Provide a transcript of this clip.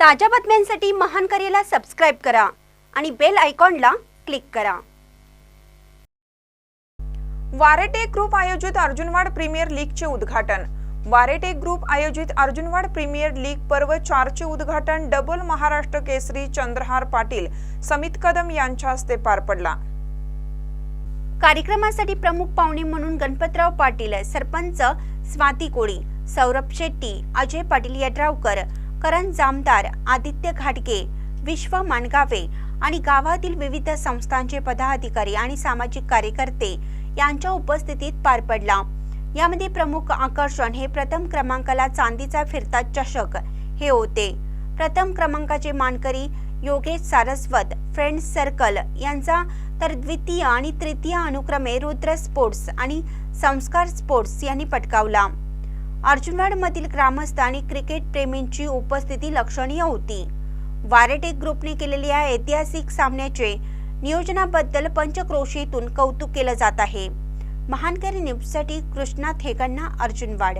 ताज्या बातम्यांसाठी महान करेला सबस्क्राईब करा आणि बेल आयकॉनला क्लिक करा. वारेटेक ग्रुप आयोजित अर्जुनवाड प्रीमियर लीगचे उद्घाटन. वारेटेक ग्रुप आयोजित अर्जुनवाड प्रीमियर लीग पर्व चारचे उद्घाटन डबल महाराष्ट्र केसरी चंद्रहार पाटील समित कदम यांच्या हस्ते पार पडला. कार्यक्रमासाठी प्रमुख पाहुणे म्हणून गणपतराव पाटील सरपंच स्वाती कोळी सौरभ शेट्टी अजय पाटील यड्रावकर करण जामदार आदित्य घाटगे विश्व माणगावे आणि गावातील विविध संस्थांचे पदाधिकारी आणि सामाजिक कार्यकर्ते यांच्या उपस्थितीत पार पडला. यामध्ये प्रमुख आकर्षण हे प्रथम क्रमांकाला चांदीचा फिरता चषक हे होते. प्रथम क्रमांकाचे मानकरी योगेश सारस्वत फ्रेंड्स सर्कल यांचा तर द्वितीय आणि तृतीय अनुक्रमे रुद्र स्पोर्ट्स आणि संस्कार स्पोर्ट्स यांनी पटकावला. अर्जुनवाडमधील ग्रामस्थ आणि क्रिकेट प्रेमींची उपस्थिती लक्षणीय होती. वारेटेक ग्रुपने केलेल्या या ऐतिहासिक सामन्याचे नियोजनाबद्दल पंचक्रोशीतून कौतुक केलं जात आहे. महानकरी न्यूजसाठी कृष्णा थेकण्णा अर्जुनवाड.